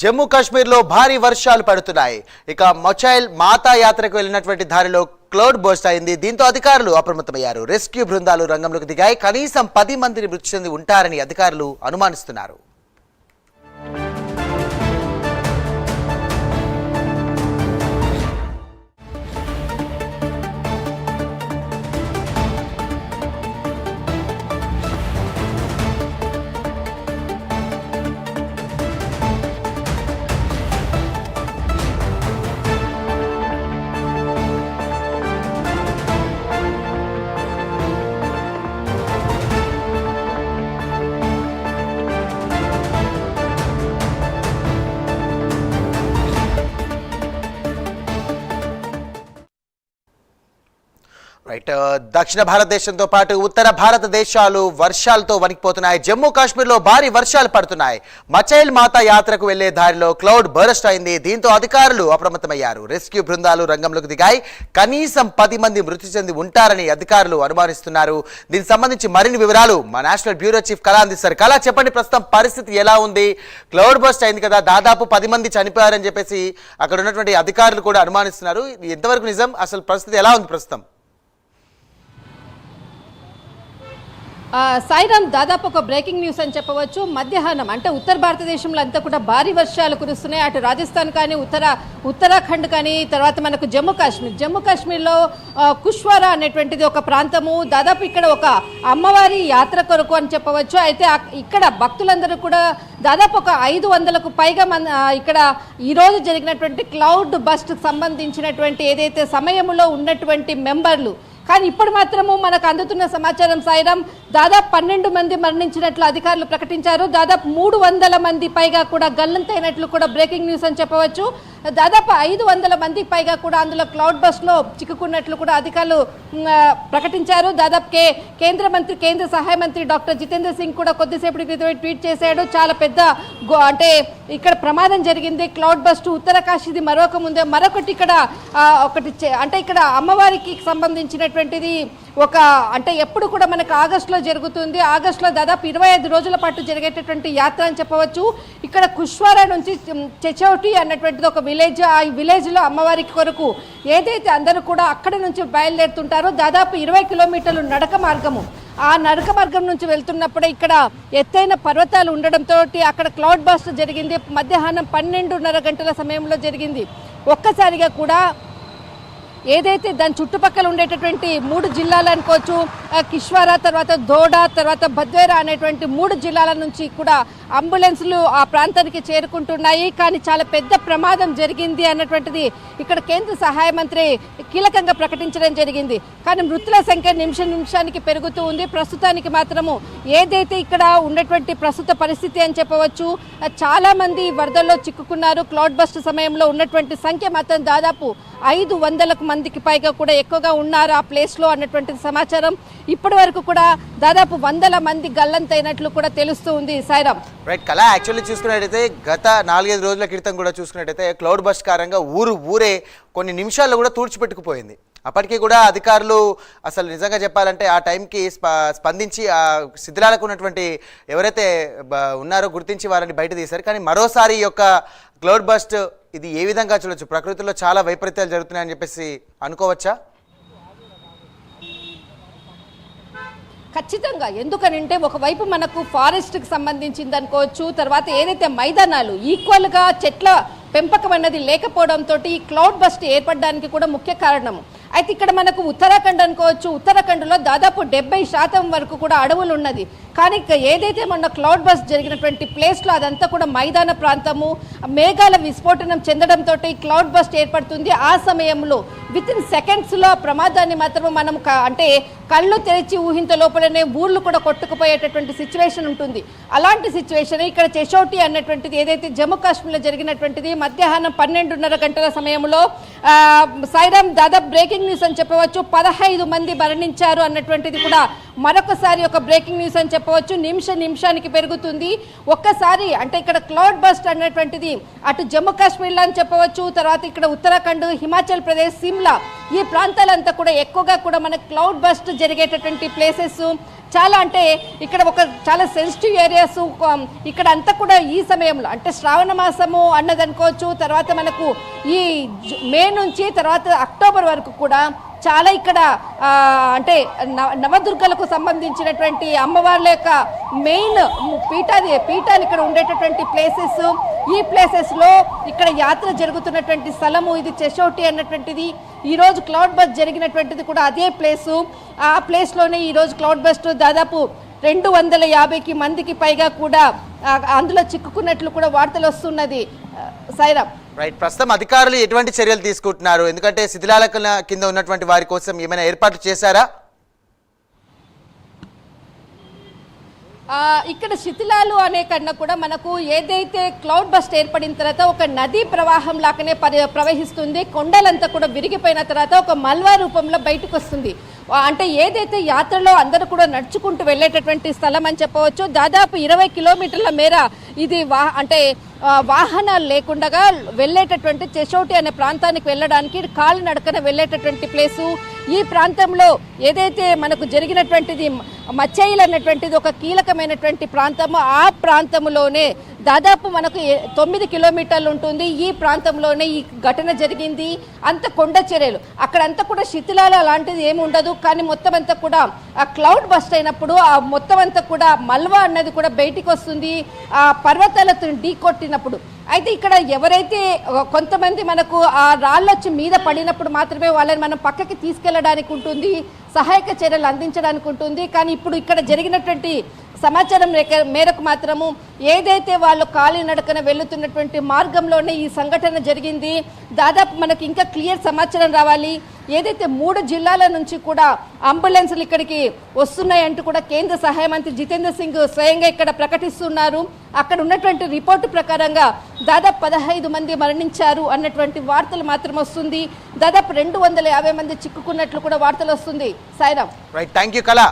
జమ్మూ కాశ్మీర్లో భారీ వర్షాలు పడుతున్నాయి. ఇక మొచైల్ మాతా యాత్రకు వెళ్ళినటువంటి దారిలో క్లౌడ్ బోస్ట్ అయింది. దీంతో అధికారులు అప్రమత్తమయ్యారు. రెస్క్యూ బృందాలు రంగంలోకి దిగాయి. కనీసం పది మందిని మృతి చెంది ఉంటారని అధికారులు అనుమానిస్తున్నారు. రైట్ uh, దక్షిణ భారతదేశంతో పాటు ఉత్తర భారతదేశాలు వర్షాలతో వణికిపోతున్నాయి. జమ్మూ కాశ్మీర్లో భారీ వర్షాలు పడుతున్నాయి. మచైల్ మాతా యాత్రకు వెళ్ళే దారిలో క్లౌడ్ బరస్ట్ అయింది. దీంతో అధికారులు అప్రమత్తమయ్యారు. రెస్క్యూ బృందాలు రంగంలోకి దిగాయి. కనీసం పది మంది మృతి చెంది ఉంటారని అధికారులు అనుమానిస్తున్నారు. దీనికి సంబంధించి మరిన్ని వివరాలు మా నేషనల్ బ్యూరో చీఫ్ కళా అందిస్తారు కళా చెప్పండి ప్రస్తుతం పరిస్థితి ఎలా ఉంది? క్లౌడ్ బస్ట్ అయింది కదా దాదాపు పది మంది చనిపోయారని చెప్పేసి అక్కడ ఉన్నటువంటి అధికారులు కూడా అనుమానిస్తున్నారు. ఇది ఎంతవరకు నిజం? అసలు పరిస్థితి ఎలా ఉంది ప్రస్తుతం? సాయిరామ్ దాదాపు ఒక బ్రేకింగ్ న్యూస్ అని చెప్పవచ్చు. మధ్యాహ్నం అంటే ఉత్తర భారతదేశంలో అంతా కూడా భారీ వర్షాలు కురుస్తున్నాయి. అటు రాజస్థాన్ కానీ ఉత్తర ఉత్తరాఖండ్ కానీ తర్వాత మనకు జమ్మూ కాశ్మీర్. జమ్మూ కాశ్మీర్లో కుష్వారా అనేటువంటిది ఒక ప్రాంతము. దాదాపు ఇక్కడ ఒక అమ్మవారి యాత్ర కొరకు అని చెప్పవచ్చు. అయితే ఇక్కడ భక్తులందరూ కూడా దాదాపు ఒక ఐదు వందలకు పైగా మన ఇక్కడ ఈరోజు జరిగినటువంటి క్లౌడ్ బస్ట్ సంబంధించినటువంటి ఏదైతే సమయంలో ఉన్నటువంటి మెంబర్లు కానీ ఇప్పుడు మాత్రము మనకు అందుతున్న సమాచారం సాయిరాం దాదాపు పన్నెండు మంది మరణించినట్లు అధికారులు ప్రకటించారు. దాదాపు మూడు వందల మంది పైగా కూడా గల్లంతైనట్లు కూడా బ్రేకింగ్ న్యూస్ అని చెప్పవచ్చు. దాదాపు ఐదు వందల మందికి పైగా కూడా అందులో క్లౌడ్ బస్లో చిక్కుకున్నట్లు కూడా అధికారులు ప్రకటించారు. దాదాపు కే కేంద్ర మంత్రి కేంద్ర సహాయ మంత్రి డాక్టర్ జితేంద్ర సింగ్ కూడా కొద్దిసేపటి క్రితమే ట్వీట్ చేశాడు. చాలా పెద్ద గో- అంటే ఇక్కడ ప్రమాదం జరిగింది. క్లౌడ్ బస్ట్ ఉత్తరకాశీది మరొక ముందే మరొకటి ఇక్కడ ఒకటి అంటే ఇక్కడ అమ్మవారికి సంబంధించినటువంటిది ఒక అంటే ఎప్పుడు కూడా మనకు ఆగస్టులో జరుగుతుంది. ఆగస్టులో దాదాపు ఇరవై ఐదు రోజుల పాటు జరిగేటటువంటి యాత్ర అని చెప్పవచ్చు. ఇక్కడ కుష్వారా నుంచి చెచౌటి అన్నటువంటిది ఒక విలేజ్ ఆ విలేజ్లో అమ్మవారికి కొరకు ఏదైతే అందరూ కూడా అక్కడ నుంచి బయలుదేరుతుంటారో దాదాపు ఇరవై కిలోమీటర్లు నడక మార్గము. ఆ నడక మార్గం నుంచి వెళ్తున్నప్పుడే ఇక్కడ ఎత్తైన పర్వతాలు ఉండడంతో అక్కడ క్లౌడ్ బాస్ట్ జరిగింది. మధ్యాహ్నం పన్నెండున్నర గంటల సమయంలో జరిగింది. ఒక్కసారిగా కూడా ఏదైతే దాని చుట్టుపక్కల ఉండేటటువంటి మూడు జిల్లాలు అనుకోవచ్చు కిష్వారా తర్వాత దోడా తర్వాత భద్వేరా అనేటువంటి మూడు జిల్లాల నుంచి కూడా అంబులెన్సులు ఆ ప్రాంతానికి చేరుకుంటున్నాయి. కానీ చాలా పెద్ద ప్రమాదం జరిగింది అన్నటువంటిది ఇక్కడ కేంద్ర సహాయ మంత్రి కీలకంగా ప్రకటించడం జరిగింది. కానీ మృతుల సంఖ్య నిమిష నిమిషానికి పెరుగుతూ ఉంది. ప్రస్తుతానికి మాత్రము ఏదైతే ఇక్కడ ఉన్నటువంటి ప్రస్తుత పరిస్థితి అని చెప్పవచ్చు చాలామంది చాలా మంది వరదల్లో చిక్కుకున్నారు. క్లౌడ్ బస్ట్ సమయంలో ఉన్నటువంటి సంఖ్య మాత్రం దాదాపు ఐదు వందలకు మందికి పైగా కూడా ఎక్కువగా ఉన్నారు ఆ ప్లేస్లో అన్నటువంటి సమాచారం. ఇప్పటి వరకు కూడా దాదాపు వందల మంది గల్లంతైనట్లు కూడా తెలుస్తూ ఉంది సాయిరామ్. రైట్ కళ యాక్చువల్లీ చూసుకున్నట్టయితే గత నాలుగైదు రోజుల క్రితం కూడా చూసుకున్నట్టయితే క్లౌడ్ బస్ట్ కారంగా ఊరు ఊరే కొన్ని నిమిషాల్లో కూడా తుడిచిపెట్టుకుపోయింది అప్పటికీ కూడా అధికారులు అసలు నిజంగా చెప్పాలంటే ఆ టైంకి స్ప స్పందించి ఆ శిథిలాలకు ఉన్నటువంటి ఎవరైతే బ- ఉన్నారో గుర్తించి వారిని బయట తీశారు. కానీ మరోసారి ఈ యొక్క క్లౌడ్ బస్ట్ ఇది ఏ విధంగా చూడొచ్చు? ప్రకృతిలో చాలా వైపరీత్యాలు జరుగుతున్నాయని చెప్పేసి అనుకోవచ్చా? ఖచ్చితంగా. ఎందుకనంటే ఒకవైపు మనకు ఫారెస్ట్కి సంబంధించింది అనుకోవచ్చు తర్వాత ఏదైతే మైదానాలు ఈక్వల్గా చెట్ల పెంపకం అన్నది లేకపోవడంతో ఈ క్లౌడ్ బస్ట్ ఏర్పడడానికి కూడా ముఖ్య కారణం అయితే ఇక్కడ మనకు ఉత్తరాఖండ్ అనుకోవచ్చు. ఉత్తరాఖండ్లో దాదాపు డెబ్బై శాతం వరకు కూడా అడవులు ఉన్నది కానీ ఏదైతే మొన్న క్లౌడ్ బస్ జరిగినటువంటి ప్లేస్లో అదంతా కూడా మైదాన ప్రాంతము మేఘాల విస్ఫోటనం చెందడంతో ఈ క్లౌడ్ బస్ట్ ఏర్పడుతుంది. ఆ సమయంలో విత్ ఇన్ సెకండ్స్లో ప్రమాదాన్ని మాత్రం మనం అంటే కళ్ళు తెరిచి ఊహింత లోపలనే ఊర్లు కూడా కొట్టుకుపోయేటటువంటి సిచ్యువేషన్ ఉంటుంది. అలాంటి సిచ్యువేషన్ ఇక్కడ చెషోటి అన్నటువంటిది ఏదైతే జమ్మూ కాశ్మీర్లో జరిగినటువంటిది మధ్యాహ్నం పన్నెండున్నర గంటల సమయంలో సైరామ్ సాయిరామ్ దాదాపు బ్రేకింగ్ న్యూస్ అని చెప్పవచ్చు పదహైదు మంది మరణించారు అన్నటువంటిది కూడా మరొకసారి ఒక బ్రేకింగ్ న్యూస్ అని చెప్పవచ్చు. నిమిష నిమిషానికి పెరుగుతుంది. ఒక్కసారి అంటే ఇక్కడ క్లౌడ్ బస్ట్ అనేటువంటిది అటు జమ్మూ కాశ్మీర్లో అని చెప్పవచ్చు తర్వాత ఇక్కడ ఉత్తరాఖండ్ హిమాచల్ ప్రదేశ్ సిమ్లా ఈ ప్రాంతాలంతా కూడా ఎక్కువగా కూడా మనకు క్లౌడ్ బస్ట్ జరిగేటటువంటి ప్లేసెస్ చాలా అంటే ఇక్కడ ఒక చాలా సెన్సిటివ్ ఏరియాస్ ఇక్కడ అంతా కూడా ఈ సమయంలో అంటే శ్రావణ మాసము అన్నది అనుకోవచ్చు తర్వాత మనకు ఈ మే నుంచి తర్వాత అక్టోబర్ వరకు కూడా చాలా ఇక్కడ అంటే నవ- నవదుర్గలకు సంబంధించినటువంటి అమ్మవార్ల యొక్క మెయిన్ పీఠాది పీఠాలు ఇక్కడ ఉండేటటువంటి ప్లేసెస్ ఈ ప్లేసెస్లో ఇక్కడ యాత్ర జరుగుతున్నటువంటి స్థలము ఇది చెషోటి అన్నటువంటిది. ఈరోజు క్లౌడ్ బస్ జరిగినటువంటిది కూడా అదే ప్లేసు ఆ ప్లేస్లోనే ఈరోజు క్లౌడ్ బస్ట్ దాదాపు రెండు వందల యాభైకి మందికి పైగా కూడా అందులో చిక్కుకున్నట్లు కూడా వార్తలు వస్తున్నది. సైరా రైట్ ప్రస్తుతం అధికారులు ఎటువంటి చర్యలు తీసుకుంటున్నారు? ఎందుకంటే శిథిలాల కింద ఉన్నటువంటి వారి కోసం ఏమైనా ఏర్పాట్లు చేశారా? ఇక్కడ శిథిలాలు అనే కన్నా కూడా మనకు ఏదైతే క్లౌడ్ బస్ట్ ఏర్పడిన తర్వాత ఒక నదీ ప్రవాహం లాగానే ప్రవహిస్తుంది. కొండలంతా కూడా విరిగిపోయిన తర్వాత ఒక మల్వా రూపంలో బయటకు వస్తుంది. అంటే ఏదైతే యాత్రలో అందరూ కూడా నడుచుకుంటూ వెళ్ళేటటువంటి స్థలం అని చెప్పవచ్చు. దాదాపు ఇరవై కిలోమీటర్ల మేర ఇది వా అంటే వాహనాలు లేకుండా వెళ్ళేటటువంటి చెషోటి అనే ప్రాంతానికి వెళ్ళడానికి కాలినడకన వెళ్ళేటటువంటి ప్లేసు ఈ ప్రాంతంలో ఏదైతే మనకు జరిగినటువంటిది మచ్చైల్ అన్నటువంటిది ఒక కీలకమైనటువంటి ప్రాంతము ఆ ప్రాంతంలోనే దాదాపు మనకు తొమ్మిది కిలోమీటర్లు ఉంటుంది. ఈ ప్రాంతంలోనే ఈ ఘటన జరిగింది. అంత కొండ చర్యలు అక్కడంతా కూడా శిథిలాలు అలాంటిది ఏమి ఉండదు. కానీ మొత్తం అంతా కూడా ఆ క్లౌడ్ బస్ట్ అయినప్పుడు ఆ మొత్తం అంతా కూడా మల్వా అన్నది కూడా బయటికి వస్తుంది. ఆ పర్వతాలతో ఢీ కొట్టినప్పుడు అయితే ఇక్కడ ఎవరైతే కొంతమంది మనకు ఆ రాళ్ళు వచ్చి మీద పడినప్పుడు మాత్రమే వాళ్ళని మనం పక్కకి తీసుకెళ్ళడానికి ఉంటుంది సహాయక చర్యలు అందించడానికి ఉంటుంది కానీ ఇప్పుడు ఇక్కడ జరిగినటువంటి సమాచారం మేరకు మాత్రము ఏదైతే వాళ్ళు కాలినడకన నడకన వెళ్తున్నటువంటి మార్గంలోనే ఈ సంఘటన జరిగింది. దాదాపు మనకి ఇంకా క్లియర్ సమాచారం రావాలి. ఏదైతే మూడు జిల్లాల నుంచి కూడా అంబులెన్సులు ఇక్కడికి వస్తున్నాయంటూ కూడా కేంద్ర సహాయ మంత్రి జితేంద్ర సింగ్ స్వయంగా ఇక్కడ ప్రకటిస్తున్నారు. అక్కడ ఉన్నటువంటి రిపోర్టు ప్రకారంగా దాదాపు పదహైదు మంది మరణించారు అన్నటువంటి వార్తలు మాత్రం వస్తుంది. దాదాపు రెండు వందల యాభై మంది చిక్కుకున్నట్లు కూడా వార్తలు వస్తుంది. సాయిరామ్. రైట్ థ్యాంక్ యూ కళ